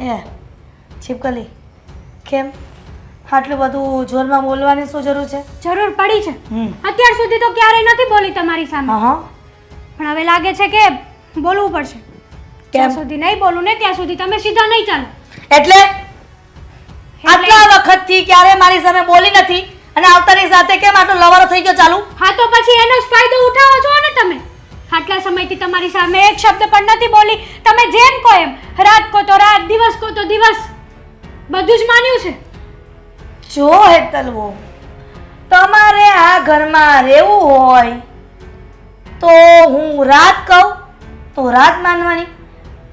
એ છીપકલી કેમ? આટલું બધું જોરમાં બોલવાની શું જરૂર છે? જરૂર પડી છે. હમ. અત્યાર સુધી તો ક્યારેય નથી બોલી તમારી સામે. હા પણ હવે લાગે છે કે બોલવું પડશે. જ્યાં સુધી નહીં બોલું ને ત્યાં સુધી તમે સીધા નહીં ચાલો. એટલે? આટલા વખતથી ક્યારે મારી સામે બોલી નથી અને આવતાની સાથે કેમ આટલો લવારો થઈ ગયો ચાલુ? હા તો પછી એનો જ ફાયદો ઉઠાવો છો ને તમે. આટલા સમયથી તમારી સામે એક શબ્દ પણ નથી બોલી. તમે જેમ કહો એમ, રાત કહો તો રાત, દિવસ કહો તો દિવસ. બધું જ માન્યું છે. જો હેતલવો તમારે આ ઘરમાં રહેવું હોય, તો હું રાત કહું, તો રાત માનવાની.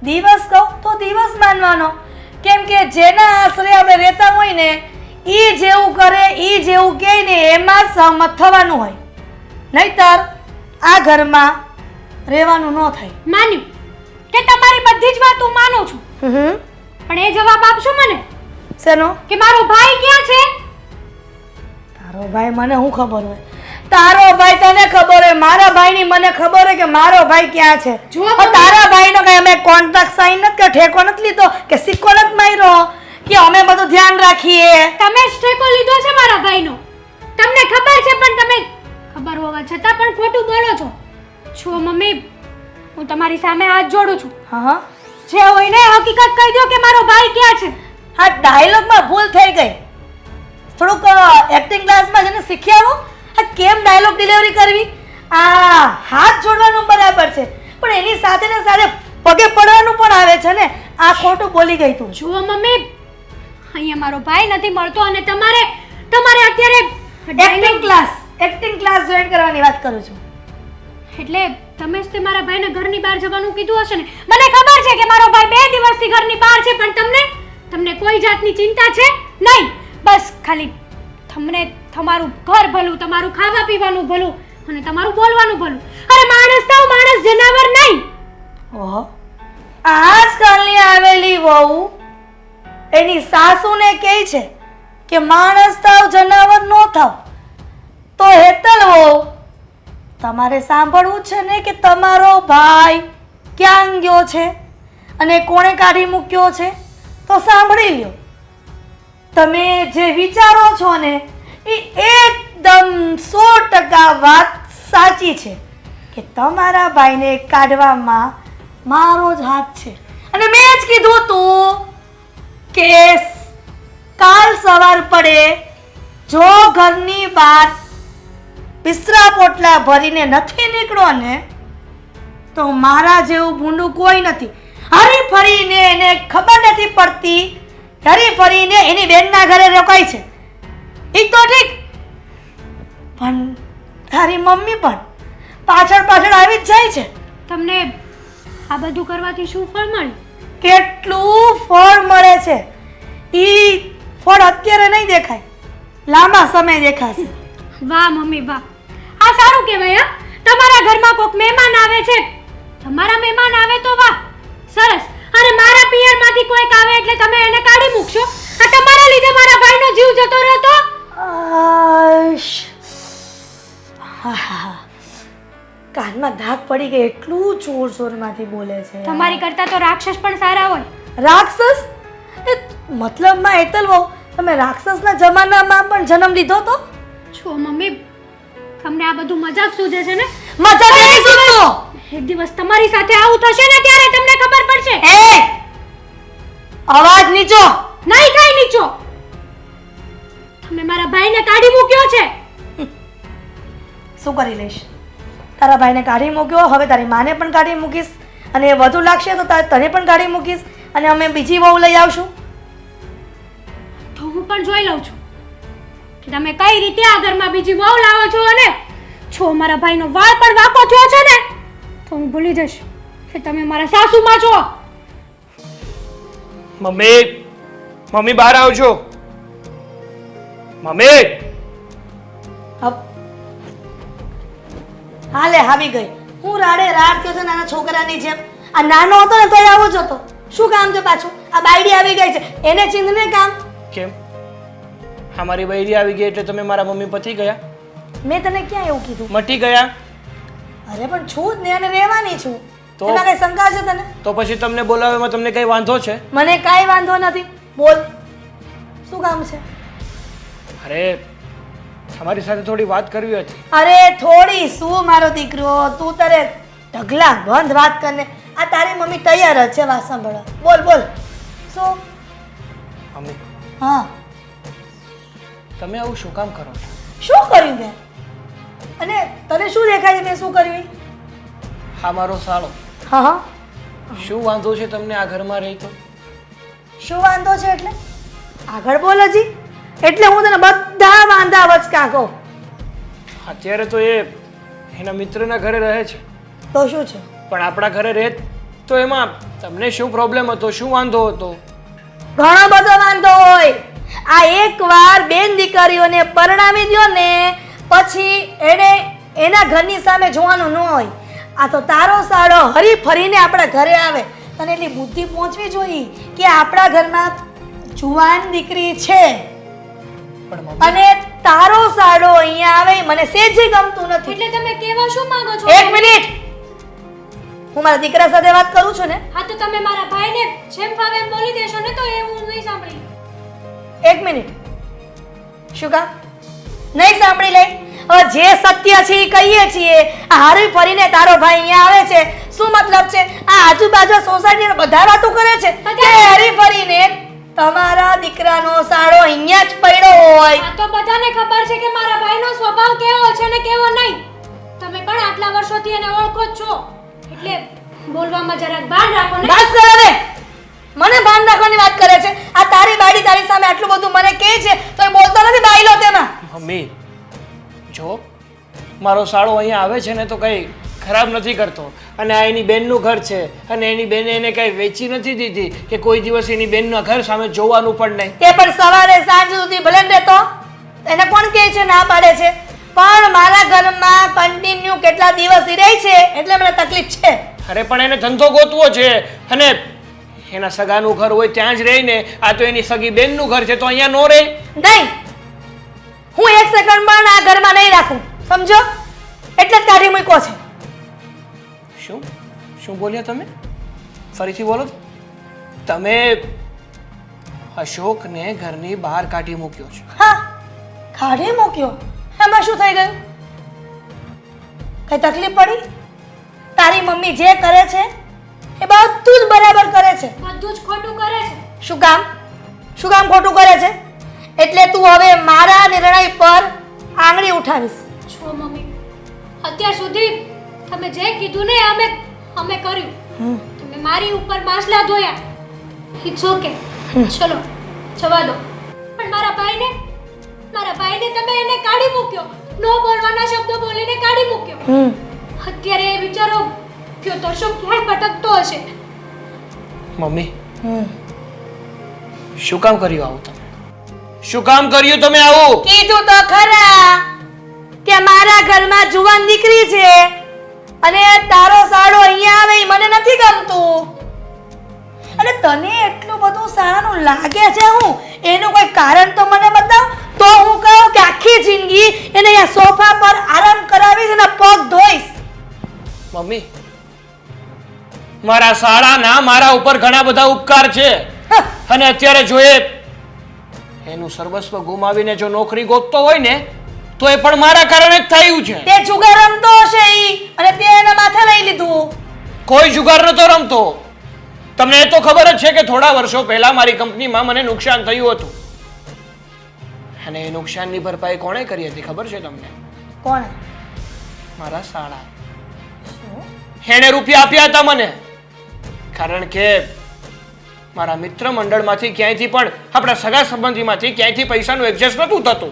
દિવસ કહું, તો દિવસ માનવાનો. કેમ કે જેના આશરે આપણે રહેતા હોય ને એ જેવું કરે એ જેવું કહે ને, એમાં સહમત થવાનું હોય. નહીતર આ ઘરમાં રહેવાનું ન થાય. માન્યું. કે તમારી બધી જ વાત હું માનું છું. હમ. પણ એ જવાબ આપશો મને? શેનો? કે મારો ભાઈ ક્યાં છે? તારો ભાઈ મને શું ખબર હોય? તારો ભાઈ તને ખબર હોય? મારા ભાઈની મને ખબર હોય કે મારો ભાઈ ક્યાં છે? જો તારા ભાઈનો કઈ અમે કોન્ટ્રાક્ટ સાઈન નથી કે ઠેકો નથી લીધો કે સિક્કો નથી માર્યો? કે અમે બધું ધ્યાન રાખીએ? તમે જ ટેકો લીધો છે મારા ભાઈનો. તમને ખબર છે પણ તમે ખબર હોવા છતાં પણ ખોટું બોલો છો. છો મમ્મી. હું તમારી સામે હાથ જોડું છું. હા હા. જે હોય ને હકીકત કહી દો કે મારો ભાઈ ક્યાં છે? હા ડાયલોગમાં ભૂલ થઈ ગઈ. થોડુંક એક્ટિંગ ક્લાસમાં જઈને શીખી આવો આ કેમ ડાયલોગ ડિલિવરી કરવી? આ હાથ જોડવાનું બરાબર છે. પણ એની સાથે ને સાથે પગે પડવાનું પણ આવે છે ને. આ ખોટું બોલી ગઈ તું. જુઓ મમ્મી. અહીંયા મારો ભાઈ નથી મળતો અને તમારે તમારે અત્યારે acting class acting class join કરવાની વાત કરું છું. એટલે તમે જ તે મારા ભાઈને ઘરની બહાર જવાનું કીધું હશે ને? મને ખબર છે કે મારો ભાઈ બે દિવસથી ઘરની બહાર છે, પણ તમને તમને કોઈ જાતની ચિંતા છે નહીં. બસ ખાલી તમને તમારું ઘર ભલું, તમારું ખાવા પીવાનું ભલું અને તમારું બોલવાનું ભલું. અરે માણસ તો માણસ જનાવર નહીં. ઓહો. આજકાલની આવેલી વહુ એની સાસુને કહે છે કે માણસ થાવ, જનાવર નો થાવ. તો હેતલ વહુ તમારે સાંભળવું છે ને કે તમારો ભાઈ ક્યાં ગયો છે? અને કોણે કાઢી મૂક્યો છે? તો સાંભળી લ્યો. તમે જે વિચારો છો ને, એ એકદમ સો ટકા વાત સાચી છે કે તમારા ભાઈને કાઢવામાં મારો જ હાથ છે. અને મેં જ કીધું તું કે કાલ સવાર પડે જો ઘરની બહાર બિસ્તરા પોટલા ભરીને નથી નીકળો ને તો મારા જેવું ભૂંડું કોઈ નથી. હરી ફરીને એને ખબર નથી પડતી હરી ફરીને એની બેનના ઘરે રોકાય છે. એ તો ઠીક. પણ તારી મમ્મી પણ પાછળ પાછળ આવી જ જાય છે. તમને આ બધું કરવાથી શું ફળ મળે? કેટલું ફળ મળે છે. એ ફળ અત્યારે નહીં દેખાય. લાંબા સમય દેખાશે. વાહ મમ્મી વાહ. આ સારું કહેવાય હા? તમારા ઘરમાં કોઈક મહેમાન આવે છે. તમારા મહેમાન આવે તો વાહ સરસ. અને મારા પિયરમાંથી કોઈક આવે એટલે તમે એને કાઢી મૂકશો. આ તમારા લીધે મારા ભાઈનો જીવ જતો રહ્યો. કાનમાં ધાક પડી ગઈ એટલું જોર જોરમાંથી બોલે છે તમારી કરતા તો રાક્ષસ પણ સારા હોય. રાક્ષસ? એ મતલબમાં વહુ. તમે રાક્ષસના જમાનામાં પણ જન્મ લીધો તો? છો મમ્મી તમને આ બધું મજાક સૂજે છે ને? મજા નહીં સૂજતો એક દિવસ તમારી સાથે આવું થશે ને ત્યારે તમને ખબર પડશે. એ! અવાજ નીચો. નહીં કાઈ નીચો. તમે મારા ભાઈને કાઢી મૂક્યો છે. શું કરી લઈશ? તારા ભાઈને કાઢી મૂક્યો હવે તારી માને પણ કાઢી મૂકીશ. અને એ વધુ લાગશે તો તને પણ કાઢી મૂકીશ. અને અમે બીજી વહુ લઈ આવશું. તો હું પણ જોઈ લઉં છું. તમે કઈ રીતે આ ઘરમાં બીજી વહુ લાવો છો અને છો મારા ભાઈનો વાળ પણ વાકો થયો છે ને તો હું ભૂલી જઈશ કે તમે મારા સાસુમાં છો. મમ્મી મમ્મી બહાર આવજો. મમ્મી! હપ. હાલે આવી ગઈ. હું રાડે રાડ થયો છે નાના છોકરાની જેમ. આ નાનો હતો ને તોય આવો જ હતો. શું કામ છે પાછું? આ બાયડી આવી ગઈ છે. એને ચીંધને કામ? કેમ? હા મારી બૈરી આવી ગઈ એટલે તમે મારા મમ્મી પતી ગયા. મેં તને ક્યાં એવું કીધું? મટી ગયા. અરે પણ છું જ ને અને રહેવાની છું. તો? એમાં કઈ શંકા છે તને? તો પછી તમને બોલાવવામાં તમને કઈ વાંધો છે? મને કાંઈ વાંધો નથી. બોલ. શું કામ છે? અરે તમારી સાથે થોડી વાત કરવી હતી. અરે થોડી. શું મારો દીકરો? તું તારે ઢગલા બંધ વાત કરને. આ તારી મમ્મી તૈયાર જ છે વાત સાંભળવા. બોલ બોલ. શું? મમ્મી હા. તમે આવું શું કામ કરો છો? શું કર્યું મેં? અને તને શું દેખાય છે મેં શું કર્યું? હા મારો સાળો. હા હા. શું વાંધો છે તમને આ ઘરમાં રહી તો? શું વાંધો છે એટલે? આગળ બોલ હજી. એટલે હું તને બધા વાંધા વચકા કહું? અત્યારે તો એ એના મિત્રના ઘરે રહે છે. તો શું છે? પણ આપણા ઘરે રહે તો એમાં તમને શું પ્રોબ્લેમ હતો? શું વાંધો હતો? ઘણો બધો વાંધો હોય. આ એકવાર બેન દીકરીઓને પરણાવી દ્યો ને પછી એને એના ઘરની સામે જોવાનું ન હોય. આ તો તારો સાડો હરી ફરીને આપણા ઘરે આવે. તને એટલી બુદ્ધિ પહોંચવી જોઈએ કે આપણા ઘરમાં જુવાન દીકરી છે. અને તારો સાડો અહીંયા આવે મને સેજે ગમતું નથી. એટલે તમે કેવા શું માંગો છો? એક મિનિટ! હું મારા દીકરા સાથે વાત કરું છું ને? હા તો તમે મારા ભાઈને જેમ ફાવે એમ બોલી દેશો ને તો એ હું નહીં સાંભળી. એક મિનિટ. શું કામ? નહીં સાંભળી લઈ હવે જે સત્ય છે એ કહીએ છીએ. આ હારી ફરીને તારો ભાઈ અહીંયા આવે છે. શું મતલબ છે? આ આજુબાજુ સોસાયટી બધા વાતો કરે છે. કે હરી ફરીને તમારા દીકરાનો સાળો અહીંયા જ પડ્યો હોય. આ તો બધાને ખબર છે કે મારા ભાઈનો સ્વભાવ કેવો છે ને કેવો નહીં. તમે પણ આટલા વર્ષોથી એને ઓળખો છો. એટલે બોલવામાં જરાક ભાન રાખો ને. બસ કર મને ભાન રાખવાની વાત કરે છે. આ તારી સામે આટલું બધું મને કહે છે? તો એ બોલતો નથી બાઈલો તેમાં. મમ્મી જો મારો સાળો અહીંયા આવે છે ને તો કંઈ ખરાબ નથી કરતો. અને આ એની બેનનું ઘર છે. અને એની બેને એને કંઈ વેચી નથી દીધી કે કોઈ દિવસ એની બેનના ઘર સામે જોવાનું પણ નહીં. તે પણ સવારે સાંજ સુધી ભલે ને રહેતો. એને કોણ કહે છે? ના પાડે છે. પણ મારા ઘરમાં કન્ટિન્યુ કેટલા દિવસ રહે છે? એટલે મને તકલીફ છે. અરે પણ એને ધંધો ગોતવો છે. અને એના સગાનું ઘર હોય ત્યાં જ રહીને આ તો એની સગી બેનનું ઘર છે તો અહીંયા નો રહે નહીં. હું એક સેકન્ડ પણ આ ઘરમાં નહીં રાખું. સમજો? એટલે જ કાઢી મૂક્યો છે. શું? શું બોલ્યા તમે? ફરીથી બોલો તમે અશોકને ઘરની બહાર કાઢી મૂક્યો છે. હા. કાઢી મૂક્યો? એમાં શું થઈ ગયું? કઈ તકલીફ પડી? તારી મમ્મી જે કરે છે એ બધું જ બરાબર કરે છે. બધું જ ખોટું કરે છે. શું કામ? શું કામ ખોટું કરે છે? એટલે તું હવે મારા નિર્ણય પર આંગળી ઉઠાવીશ. છો મમ્મી. અત્યાર સુધી તમે જે કીધું ને અમે અમે કર્યું. તમે મારી ઉપર બાસલા ધોયા. ઇટ્સ ઓકે ચલો જવા દો. પણ મારા ભાઈને મારા ભાઈને તમે એને કાઢી મૂક્યો. નો બોલવાના શબ્દો બોલીને કાઢી મૂક્યો. અત્યારે એ વિચારો કયો દર્શો ક્યાંય ભટકતો હશે? મમ્મી. હમ. શું કામ કર્યું આવું તમે? શું કામ કર્યું તમે આવું? કીધું તો ખરા કે મારા ઘરમાં જુવાન દીકરી છે અને તારો સાડો અહીંયા આવે ઈ મને નથી ગમતું. અને તને એટલું બધું સારાનું લાગે છે હું? એનું કોઈ કારણ તો મને બતાવ? તો હું કહું કે આખી જિંદગી એને અહીંયા સોફા પર આરામ કરાવીશ અને પગ ધોઈશ. મમ્મી મારા શાળાના મારા ઉપર ઘણા બધા ઉપકાર છે. અને અત્યારે જો એ એનું સર્વસ્વ ગુમાવીને જો નોકરી ગોતતો હોય ને તો એ પણ મારા કારણે જ થયું છે. તે જુગાર રમતો હશે ઈ અને તે એના માથે લઈ લીધું. કોઈ જુગાર નતો રમતો. તમને એ તો ખબર જ છે કે થોડા વર્ષો પહેલા મારી કંપનીમાં મને નુકસાન થયું હતું. અને એ નુકસાનની ભરપાઈ કોણે કરી હતી ખબર છે તમને? કોણ? મારા શાળા. એણે રૂપિયા આપ્યા હતા મને. કારણ કે મારા મિત્ર મંડળમાંથી ક્યાંયથી પણ, આપણા સગા સંબંધીમાંથી ક્યાંયથી પૈસાનું એડજસ્ટ નહોતું થતું.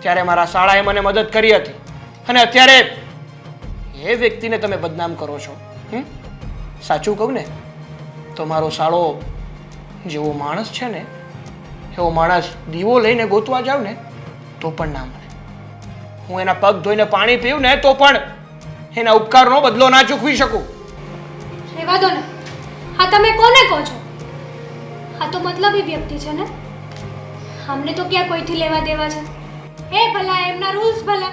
ત્યારે મારા શાળાએ મને મદદ કરી હતી. અને અત્યારે એ વ્યક્તિને તમે બદનામ કરો છો? સાચું કહું ને, તો મારો શાળો જેવો માણસ છે ને, એવો માણસ દીવો લઈને ગોતવા જાવ ને, તો પણ ના મળે. હું એના પગ ધોઈને પાણી પીવું ને, તો પણ એના ઉપકારનો બદલો ના ચૂકવી શકું. રહેવા દો ને. હા, તમે કોને કહો છો? હા, તો મતલબ એ વ્યક્તિ છે ને? અમને તો ક્યાં કોઈથી લેવા દેવા છે? એ ભલા, એમના રૂલ્સ ભલા.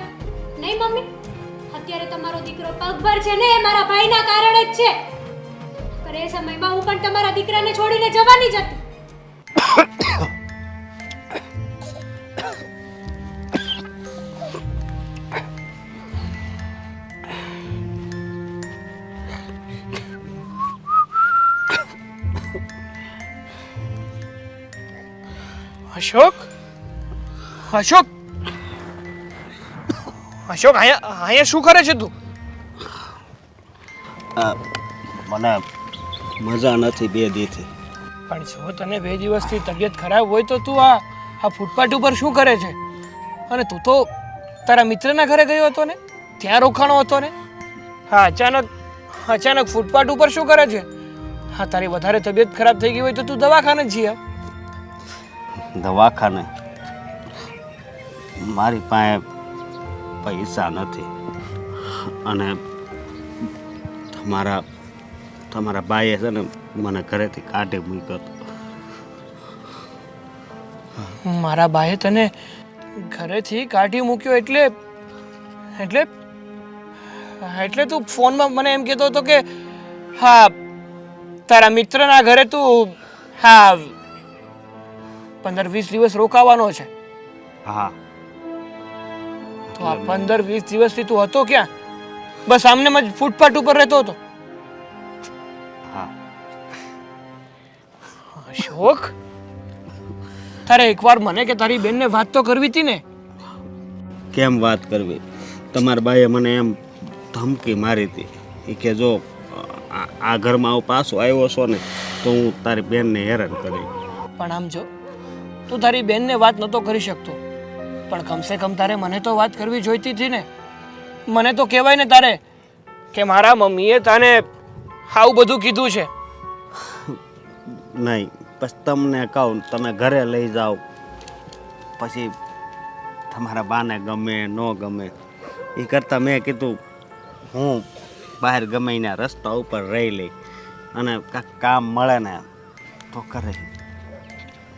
નહીં, મમ્મી? અત્યારે તમારો દીકરો પગભર છે ને, એ મારા ભાઈના કારણે જ છે. પણ એ સમયમાં હું પણ તમારા દીકરાને છોડીને જવાની જ હતી. અશોક? અશોક? અશોક અહીંયા અહીંયા શું કરે છે તું? મને મજા નથી બે દીથી. પણ જો તને બે દિવસથી તબિયત ખરાબ હોય તો તું આ આ ફૂટપાથ ઉપર શું કરે છે? અને તું તો તારા મિત્રના ઘરે ગયો હતો ને? ત્યાં રોકાણો હતો ને? હા અચાનક અચાનક ફૂટપાથ ઉપર શું કરે છે? હા તારી વધારે તબિયત ખરાબ થઈ ગઈ હોય તો તું દવાખાને જઈ આવ. દવાખાને. મારી પાસે પૈસા નથી. અને તમારા તમારા બાઈએ છે ને મને ઘરેથી કાઢી મૂક્યો મારા બાએ તને ઘરેથી કાઢી મૂક્યો એટલે એટલે એટલે તું ફોનમાં મને એમ કહેતો હતો કે, હા, તારા મિત્રના ઘરે તું, હા પંદર વીસ દિવસ રોકાવાનો છે. હા. તો આ પંદર વીસ દિવસથી તું હતો ક્યાં? બસ આમને જ ફૂટપાથ ઉપર રહેતો હતો. હા. અશોક? તારે એકવાર મને કે તારી બેનને વાત તો કરવી હતી ને? કેમ વાત કરવી? તમારા બાઈએ મને એમ ધમકી મારી હતી. એ કે જો આ આ ઘરમાં આવો પાછો આવ્યો છો ને તો હું તારી બેનને હેરાન કરી. પણ આમ જો તું તારી બેનને વાત નહોતો કરી શકતો. પણ કમસે કમ તારે મને તો વાત કરવી જોઈતી હતી ને. મને તો કહેવાય ને તારે કે મારા મમ્મીએ તને આવું બધું કીધું છે. નહીં પછી તમને કહું તમે ઘરે લઈ જાઓ. પછી તમારા બાને ગમે ન ગમે એ કરતાં મેં કીધું હું બહાર ગમે એના રસ્તા ઉપર રહી લઈ. અને કાંઈક કામ મળે ને તો કરે.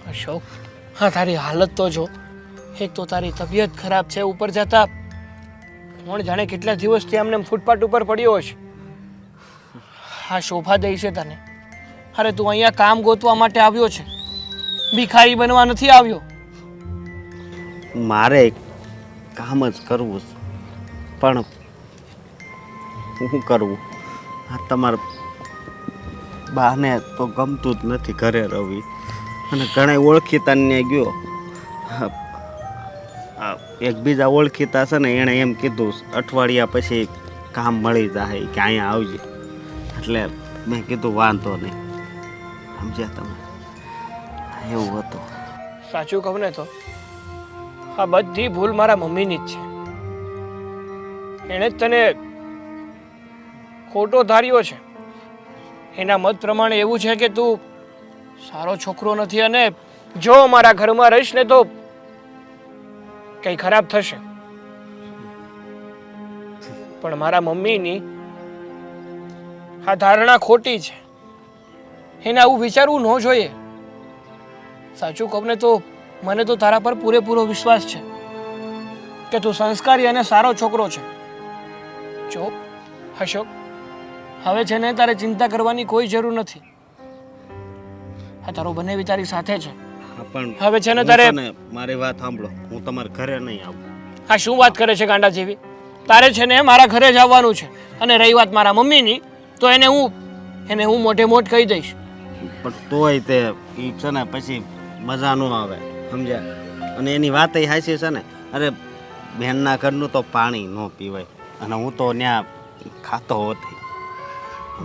અશોક હા, તારી હાલત તો જો. એક તો તારી તબિયત ખરાબ છે, ઉપર જતા. કોણ જાણે કેટલા દિવસથી આમને ફૂટપાથ ઉપર પડ્યો હશે. હા, શોભા દઈ છે તને. અરે, તું અહીંયા કામ ગોતવા માટે આવ્યો છે. ભિખારી બનવા નથી આવ્યો. મારે કામ જ કરવું પણ શું કરવું? આ તમારા બાને તો ગમતું જ નથી ઘરે રવી. અને ઘણા ઓળખીતાને ગયો. એક બીજા ઓળખીતા છે ને એણે એમ કીધું, અઠવાડિયા પછી કામ મળી જાય કે અહીંયા આવજે. એટલે મેં કીધું, વાંધો નહીં. સમજ્યા તમે? એવું હતું. સાચું કહું ને તો, આ બધી ભૂલ મારા મમ્મીની જ છે. એણે જ તને ખોટો ધાર્યો છે. એના મત પ્રમાણે એવું છે કે તું સારો છોકરો નથી અને જો મારા ઘરમાં રહીશ ને તો કંઈ ખરાબ થશે. પણ મારા મમ્મીની આ ધારણા ખોટી છે. એને આવું વિચારવું ન જોઈએ. સાચું કહું ને તો મને તો તારા પર પૂરેપૂરો વિશ્વાસ છે કે તું સંસ્કારી અને સારો છોકરો છે. જો અશોક હવે છે ને તારે ચિંતા કરવાની કોઈ જરૂર નથી. આ તારો બંને વિચારી સાથે છે. હા, પણ હવે છે ને તારે- મારી વાત સાંભળો. હું તમારા ઘરે નહીં આવું. આ શું વાત કરે છે ગાંડા જેવી? તારે છે ને મારા ઘરે જ આવવાનું છે અને રહી વાત મારા મમ્મીની તો એને હું એને હું મોઢે મોઢ કહી દઈશ. પણ તોય તે એ છે ને પછી મજા ન આવે સમજ્યા? અને એની વાત એ હાસી છે ને અરે બહેનના ઘરનું તો પાણી ન પીવાય અને હું તો ત્યાં ખાતો હોતી.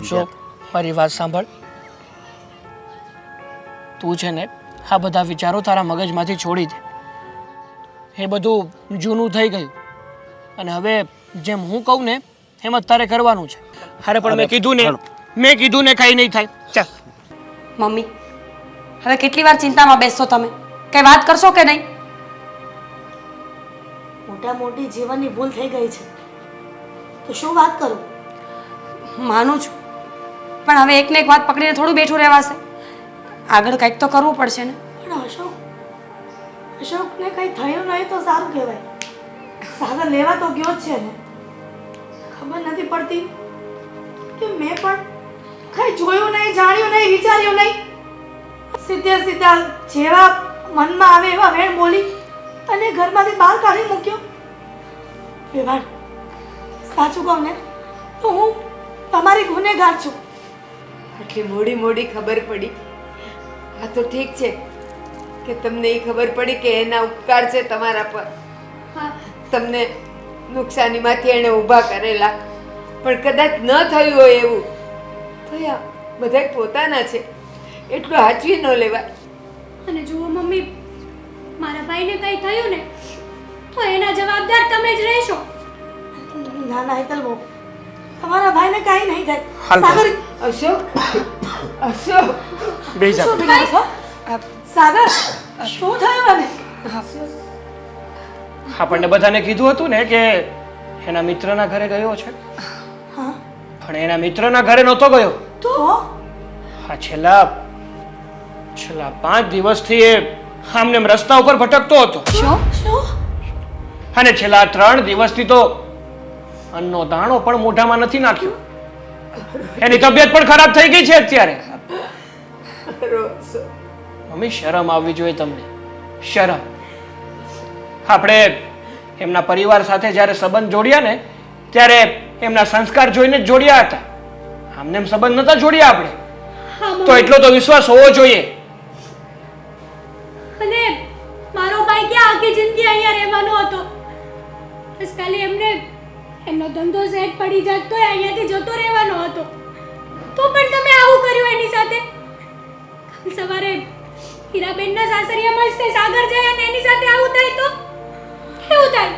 જો મારી વાત સાંભળ. તું છે ને આ બધા વિચારો તારા મગજમાંથી છોડી દે. એ બધું જૂનું થઈ ગયું. અને હવે જેમ હું કહું ને એમ જ તારે કરવાનું છે. અરે પણ મેં કીધું ને મેં કીધું ને કઈ નહીં થાય. ચાલ. મમ્મી હવે કેટલી વાર ચિંતામાં બેસશો તમે? કઈ વાત કરશો કે નહીં? મોટા મોટી જીવનની ભૂલ થઈ ગઈ છે. તો શું વાત કરું? માનું છું. પણ હવે એકને એક વાત પકડીને થોડું બેઠું રહેવાશે. આગળ કંઈક તો કરવું પડશે ને. પણ અશોક અશોકને કંઈ થયું નહીં તો સારું કહેવાય. સાગર લેવા તો ગયો જ છે ને. ખબર નથી પડતી કે મેં પણ કઈ જોયું નહીં જાણ્યું નહીં વિચાર્યું નહીં. સીધે સીધા જેવા મનમાં આવે એવા વેણ બોલી અને ઘરમાંથી બહાર કાઢી મૂક્યો. વ્યવહાર સાચું કહું ને તો હું તમારી ગુનેગાર છું. આટલી મોડી મોડી ખબર પડી. આ તો ઠીક છે કે તમને એ ખબર પડી કે એના ઉપકાર છે તમારા પર. હા. તમને નુકસાનીમાંથી એણે ઊભા કરેલા. પણ કદાચ ન થયું હોય એવું થયા બધા પોતાના છે. એટલું હાચવી ન લેવાય. અને જુઓ મમ્મી મારા ભાઈને કંઈ થયું ને તો એના જવાબદાર તમે જ રહેશો. ના ના હેતલ બહુ. તમારા ભાઈને કાંઈ નહીં થાય. સાગર અશોક અશોક. બે જા. શું બિચારો છો? સાગર. શું થયું અને આપણને બધાને કીધું હતું ને કે એના મિત્રના ઘરે ગયો છે. પણ એના મિત્રના ઘરે નહોતો ગયો. તો? આ છેલ્લા છેલ્લા પાંચ દિવસથી એ આમને એમ રસ્તા ઉપર ભટકતો હતો. શું? શું? અને છેલ્લા ત્રણ દિવસથી તો અન્નનો દાણો પણ મોઢામાં નથી નાખ્યો. એની તબિયત પણ ખરાબ થઈ ગઈ છે અત્યારે. મમ્મી શરમ આવવી જોઈએ તમને. શરમ. આપણે એમના પરિવાર સાથે જ્યારે સંબંધ જોડ્યા ને ત્યારે એમના સંસ્કાર જોઈને જ જોડ્યા હતા. આમને એમ સંબંધ નતા જોડ્યા આપણે. તો એટલો તો વિશ્વાસ હોવો જોઈએ. અને મારો ભાઈ ક્યાં આખી જિંદગી અહીંયા રહેવાનો હતો? બસ ખાલી એમને એમનો ધંધો સેટ પડી જાત તો અહીંયાથી જતો રહેવાનો હતો. તો પણ તમે આવું કર્યું એની સાથે? કાલ સવારે હીરાબેનના સાસરિયામાં જ તે સાગર જાય અને એની સાથે આવું થાય તો? કેવું થાય?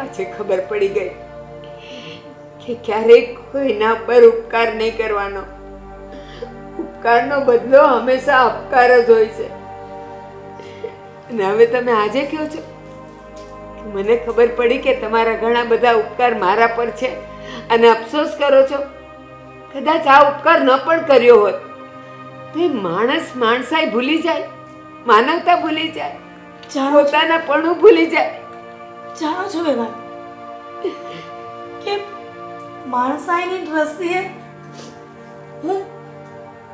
આજે ખબર પડી ગઈ કે ક્યારેક કોઈના પર ઉપકાર નહીં કરવાનો. ઉપકારનો બદલો હંમેશા અપકાર જ હોય છે. અને હવે તમે આજે કહો છો? મને ખબર પડી કે તમારા ઘણા બધા ઉપકાર મારા પર છે. અને અફસોસ કરો છો. કદાચ આ ઉપકાર ન પણ કર્યો હોત તો એ માણસ માણસાઈ ભૂલી જાય. માનવતા ભૂલી જાય. પોતાના પણ ભૂલી જાય. જાણો છો વેવાણ કે માણસાઈની દ્રષ્ટિએ હું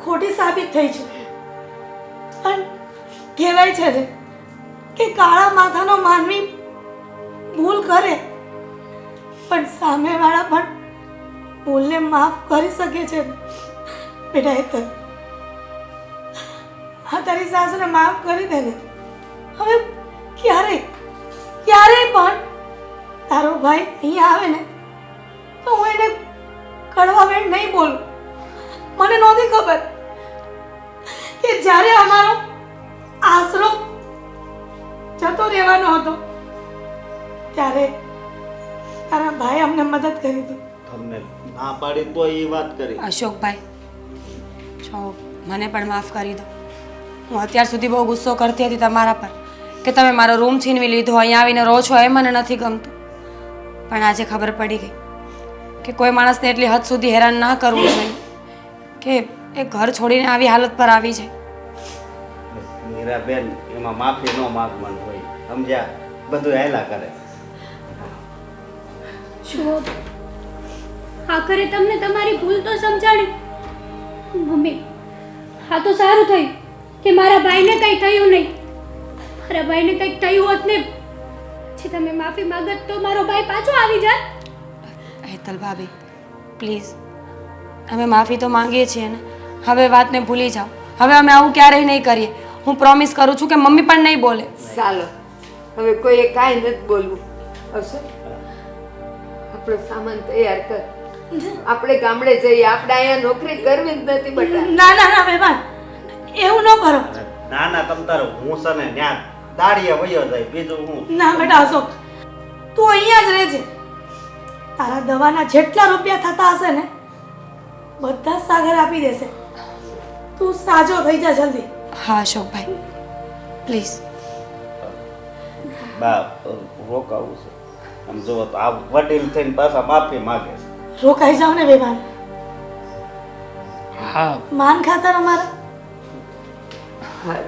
ખોટી સાબિત થઈ છું. પણ કહેવાય છે ને કે કાળા માથાનો માનવી ભૂલ કરે, પણ સામેવાળા પણ ભૂલને માફ કરી શકે છે. બેટા હેતર હા, તારી સાસુને માફ કરી દે ને હવે ક્યારેય ક્યારેય પણ? તારો ભાઈ અહીંયા આવે ને, તો હું એને કડવા વેણ નહીં બોલું. મને નહોતી ખબર કે જ્યારે અમારો આશરો જતો રહેવાનો હતો ત્યારે તારા ભાઈ અમને મદદ કરી હતી. તમને ના પાડી તો એ વાત કરી. અશોકભાઈ છો મને પણ માફ કરી દો. હું અત્યાર સુધી બહુ ગુસ્સો કરતી હતી તમારા પર કે તમે મારો રૂમ છીનવી લીધો અહીંયા આવીને રહો છો એ મને નથી ગમતું. પણ આજે ખબર પડી ગઈ કે કોઈ માણસને એટલી હદ સુધી હેરાન ના કરવું જોઈએ કે એ ઘર છોડીને આવી હાલત પર આવી છે મીરાબેન એમાં માફી ન માગવાનું હોય. સમજ્યા? બધું હેલા કરે. જુઓ આખરે તમને તમારી ભૂલ તો સમજાણી મમ્મી હા તો સારું થયું કે મારા ભાઈને કંઈ થયું નહીં. મારા ભાઈને કંઈક થયું હોત ને પછી તમે માફી માગત તો મારો ભાઈ પાછો આવી જાત. હેતલ ભાભી પ્લીઝ અમે માફી તો માંગીએ છીએ ને. હવે વાતને ભૂલી જાઓ. હવે અમે આવું ક્યારેય નહીં કરીએ. હું પ્રોમિસ કરું છું કે મમ્મી પણ નહીં બોલે. ચાલો હવે કોઈએ કાંઈ નથી બોલવું. હશે આપણો સામાન તૈયાર કર. આપણે ગામડે જઈએ આપણે અહીંયા નોકરી કરવી જ નથી બટા. ના ના ના મહેમાન એવું ન કરો. ના ના તમ તારો હું સને ન્યા દાડીએ વયો જાય બીજું હું. ના બેટા અશોક તું અહીંયા જ રહેજે. તારા દવાના જેટલા રૂપિયા થતા હશે ને બધા જ સાગર આપી દેશે. તું સાજો થઈ જા જલ્દી. હા અશોકભાઈ પ્લીઝ. બા રોકાવું છે. આમ જુઓ તો આ વડીલ થઈને પાછા માફી માગે છે. રોકાઈ જાવ ને બેમાન હા. માન ખાતર અમારા. હા.